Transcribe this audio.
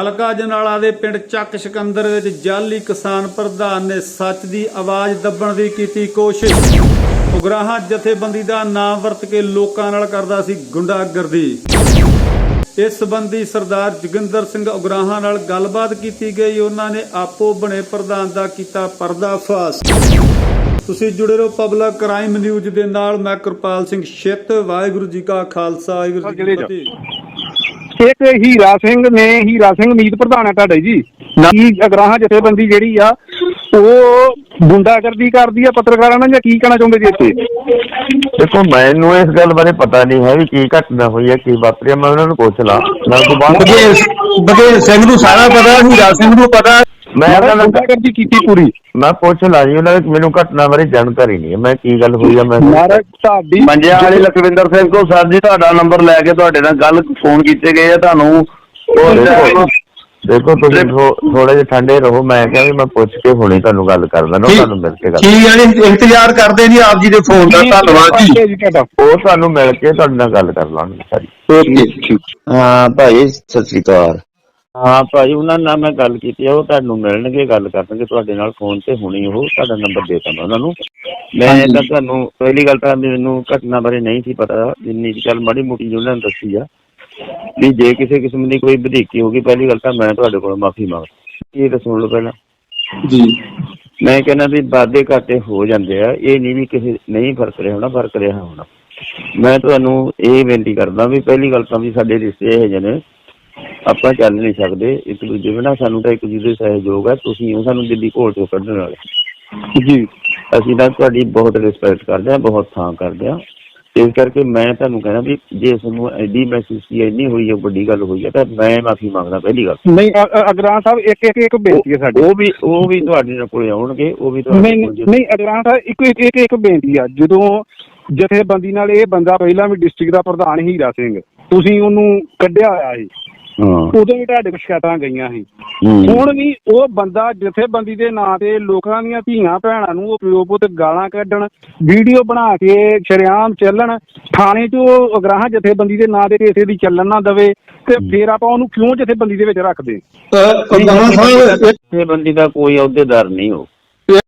ਹਲਕਾ ਜਨਾਲਾ ਦੇ ਪਿੰਡ ਚੱਕ ਸਿਕੰਦਰ ਵਿੱਚ ਜਾਲੀ ਕਿਸਾਨ ਪ੍ਰਧਾਨ ਨੇ ਸੱਚ ਦੀ ਆਵਾਜ਼ ਦੱਬਣ ਦੀ ਕੀਤੀ ਕੋਸ਼ਿਸ਼। ਉਗਰਾਹਾਂ ਜਥੇਬੰਦੀ ਦਾ ਨਾਮ ਵਰਤ ਕੇ ਲੋਕਾਂ ਨਾਲ ਕਰਦਾ ਸੀ ਗੁੰਡਾਗਰਦੀ। ਇਸ ਸੰਬੰਧੀ ਸਰਦਾਰ ਜੋਗਿੰਦਰ ਸਿੰਘ ਉਗਰਾਹਾਂ ਨਾਲ ਗੱਲਬਾਤ ਕੀਤੀ ਗਈ। ਉਹਨਾਂ ਨੇ ਆਪੋ ਬਣੇ ਪ੍ਰਧਾਨ ਦਾ ਕੀਤਾ ਪਰਦਾਫਾਸ਼। ਤੁਸੀਂ ਜੁੜੇ ਰਹੋ ਪਬਲਿਕ ਕ੍ਰਾਈਮ ਨਿਊਜ਼ ਦੇ ਨਾਲ। ਮੈਂ ਕਿਰਪਾਲ ਸਿੰਘ ਛਿੱਤ। ਵਾਹਿਗੁਰੂ ਜੀ ਕਾ ਖਾਲਸਾ। ਵਾਹਿਗੁਰੂ ਜੀ ਕੀ ਫਤਿਹ। ਇੱਕ ਹੀਰਾ ਸਿੰਘ ਨੇ ਹੀਰਾ ਸਿੰਘ ਮੀਤ ਪ੍ਰਧਾਨ ਹੈ ਤੁਹਾਡੇ ਜੀ। ਕੀ ਅਗਰਾਹਾਂ ਜਥੇਬੰਦੀ ਜਿਹੜੀ ਆ ਉਹ ਗੁੰਡਾਗਰਦੀ ਕਰਦੀ ਆ ਪੱਤਰਕਾਰਾਂ ਨਾਲ ਜਾਂ ਕੀ ਕਹਿਣਾ ਚਾਹੁੰਦੇ ਜੀ ਇੱਥੇ? ਦੇਖੋ ਮੈਨੂੰ ਇਸ ਗੱਲ ਬਾਰੇ ਪਤਾ ਨਹੀਂ ਹੈ ਵੀ ਕੀ ਘਟਨਾ ਹੋਈ ਹੈ ਕੀ ਵਾਪਰਿਆ ਮੈਂ ਉਹਨਾਂ ਨੂੰ ਪੁੱਛ ਲਾਂ। ਮੈਂ ਤੋਂ ਬਾਅਦ ਬਘੇਲ ਸਿੰਘ ਨੂੰ ਸਾਰਾ ਪਤਾ ਹੀਰਾ ਸਿੰਘ ਨੂੰ ਪਤਾ ਮੈਂ ਉਹਨਾਂ ਨਾਲ ਗੁੰਡਾਗਰਦੀ ਕੀਤੀ ਪੂਰੀ। ਮੈਂ ਪੁੱਛ ਲਾਂ ਜੀ ਉਹਨਾਂ ਨੇ ਮੈਨੂੰ ਘਟਨਾ ਬਾਰੇ ਜਾਣਕਾਰੀ ਨਹੀਂ ਹੈ। ਮੈਂ ਕੀ ਗੱਲ ਹੋਈ ਹੈ ਮੈਂ ਮਹਾਰਾਜ ਤੁਹਾਡੀ ਮੰਜਿਆ ਵਾਲੇ ਲਖਵਿੰਦਰ ਸਿੰਘ ਕੋ ਸਰ ਜੀ ਤੁਹਾਡਾ ਨੰਬਰ ਲੈ ਕੇ ਤੁਹਾਡੇ ਨਾਲ ਗੱਲ ਫੋਨ ਕੀਤੇ ਗਏ ਆ ਤੁਹਾਨੂੰ ਉਹ ਦੇਖੋ ਤੁਸੀਂ ਥੋੜੇ ਜਿਹਾ ਠੰਡੇ ਰਹੋ ਮੈਂ ਕਿਹਾ ਵੀ ਮੈਂ ਪੁੱਛ ਕੇ ਹੁਣੇ ਤੁਹਾਨੂੰ ਗੱਲ ਕਰਦਾ ਨਾ ਤੁਹਾਨੂੰ ਮਿਲ ਕੇ ਗੱਲ ਕੀ ਯਾਨੀ ਇੰਤਜ਼ਾਰ ਕਰਦੇ ਜੀ ਆਪ ਜੀ ਦੇ ਫੋਨ ਦਾ ਧੰਨਵਾਦ ਜੀ। ਜੀ ਉਹ ਤੁਹਾਨੂੰ ਮਿਲ ਕੇ ਤੁਹਾਡੇ ਨਾਲ ਗੱਲ ਕਰ ਲਾਂਗੇ ਸਾਰੀ। ਓਕੇ। ਠੀਕ ਹਾਂ ਭਾਈ ਸਤਿ ਸ੍ਰੀ ਅਕਾਲ। ਹਾਂ ਭਾਈ ਉਹਨਾਂ ਨਾਲ ਮੈਂ ਗੱਲ ਕੀਤੀ ਆ ਉਹ ਤੁਹਾਨੂੰ ਮਿਲਣਗੇ ਗੱਲ ਕਰਨਗੇ ਤੁਹਾਡੇ ਨਾਲ ਫੋਨ ਤੇ ਹੁਣੀ ਉਹ ਤੁਹਾਡਾ ਨੰਬਰ ਦੇਤਾ ਮੈਂ ਉਹਨਾਂ ਨੂੰ। ਮੈਂ ਤਾਂ ਤੁਹਾਨੂੰ ਪਹਿਲੀ ਗੱਲ ਤਾਂ ਮੈਨੂੰ ਘਟਨਾ ਬਾਰੇ ਨਹੀਂ ਸੀ ਪਤਾ ਜਿੰਨੀ ਚੱਲ ਮਾੜੀ ਮੋਟੀ ਉਹਨਾਂ ਨੇ ਦੱਸੀ ਆ। ਵੀ ਜੇ ਕਿਸੇ ਕਿਸਮ ਦੀ ਕੋਈ ਵਧੀਕੀ ਹੋ ਗਈ ਪਹਿਲੀ ਗੱਲ ਤਾਂ ਮੈਂ ਤੁਹਾਡੇ ਕੋਲ ਮਾਫੀ ਮੰਗਦਾ। ਇਹ ਤਾਂ ਸੁਣ ਲਓ ਪਹਿਲਾਂ। ਜੀ। ਮੈਂ ਕਹਿੰਦਾ ਵੀ ਵਾਧੇ ਘਾਟੇ ਹੋ ਜਾਂਦੇ ਆ ਇਹ ਨਹੀਂ ਵੀ ਕਿਸੇ ਨਹੀਂ ਫ਼ਰਕ ਰਿਹਾ ਹੋਣਾ ਫ਼ਰਕ ਰਿਹਾ ਹੋਣਾ। ਮੈਂ ਤੁਹਾਨੂੰ ਇਹ ਬੇਨਤੀ ਕਰਦਾ ਵੀ ਪਹਿਲੀ ਗੱਲ ਤਾਂ ਵੀ ਸਾਡੇ ਰਿਸ਼ਤੇ ਇਹ ਜਿਹੇ ਨੇ ਆਪਾਂ ਚੱਲ ਨਹੀਂ ਸਕਦੇ। ਇੱਕ ਦੂਜੇ ਬਿਨਾਂ ਸਾਨੂੰ ਤਾਂ ਇੱਕ ਦੂਜੇ ਸਹਿਯੋਗ ਹੈ ਤੁਸੀਂ ਉਹ ਸਾਨੂੰ ਦਿੱਲੀ ਘੋਲ ਚੋਂ ਕੱਢਣ ਵਾਲੇ। ਜੀ। ਅਸੀਂ ਤਾਂ ਤੁਹਾਡੀ ਬਹੁਤ ਰਿਸਪੈਕਟ ਕਰਦੇ ਹਾਂ ਬਹੁਤ ਥਾਂ ਕਰਦੇ ਹਾਂ। ਇਸ ਕਰਕੇ ਮੈਂ ਤੁਹਾਨੂੰ ਕਹਿੰਦਾ ਵੀ ਜੇ ਤੁਹਾਨੂੰ ਐਡੀ ਮਹਿਸੂਸੀ ਇੰਨੀ ਹੋਈ ਹੈ ਵੱਡੀ ਗੱਲ ਹੋਈ ਹੈ ਤਾਂ ਮੈਂ ਮਾਫੀ ਮੰਗਦਾ ਪਹਿਲੀ ਗੱਲ। ਨਹੀਂ ਅਗਰਾਂ ਸਾਹਿਬ ਇੱਕ ਇੱਕ ਇੱਕ ਬੇਨਤੀ ਹੈ ਸਾਡੀ। ਉਹ ਵੀ ਉਹ ਵੀ ਤੁਹਾਡੇ ਕੋਲੇ ਆਉਣਗੇ ਉਹ ਵੀ ਤੁਹਾਡੇ ਨਹੀਂ ਨਹੀਂ ਅਗਰਾਂ ਸਾਹਿਬ ਇੱਕ ਇੱਕ ਇੱਕ ਇੱਕ ਬੇਨਤੀ ਆ। ਜਦੋਂ ਜਥੇਬੰਦੀ ਨਾਲ ਇਹ ਬੰਦਾ ਪਹਿਲਾਂ ਵੀ ਡਿਸਟ੍ਰਿਕਟ ਦਾ ਪ੍ਰਧਾਨ ਹੀਰਾ ਸਿੰਘ ਤੁਸੀਂ ਉਹਨੂੰ ਕੱਢਿਆ ਹੋਇਆ ਸੀ। ਹਾਂ। ਉਦੋਂ ਵੀ ਤੁਹਾਡੇ ਕੋਲ ਸ਼ਿਕਾਇਤਾਂ ਗਈਆਂ ਸੀ। ਹੂੰ। ਹੁਣ ਵੀ ਉਹ ਬੰਦਾ ਜਥੇਬੰਦੀ ਦੇ ਨਾਂ ਤੇ ਲੋਕਾਂ ਦੀਆਂ ਧੀਆਂ ਭੈਣਾਂ ਨੂੰ ਉਹ ਪਿਓ ਪੁੱਤ ਗਾਲਾਂ ਕੱਢਣ ਵੀਡੀਓ ਬਣਾ ਕੇ ਸ਼ਰੇਆਮ ਚੱਲਣ ਥਾਣੇ 'ਚ ਉਹ ਅਗਰਾਹਾਂ ਜਥੇਬੰਦੀ ਦੇ ਨਾਂ ਤੇ ਕਿਸੇ ਦੀ ਚੱਲਣ ਨਾ ਦਵੇ ਤੇ ਫਿਰ ਆਪਾਂ ਉਹਨੂੰ ਕਿਉਂ ਜਥੇਬੰਦੀ ਦੇ ਵਿੱਚ ਰੱਖਦੇ? ਪ੍ਰਧਾਨ ਸਾਹਿਬ ਇਹ ਬੰਦੀ ਦਾ ਕੋਈ ਅਹੁਦੇਦਾਰ ਨਹੀਂ ਹੋ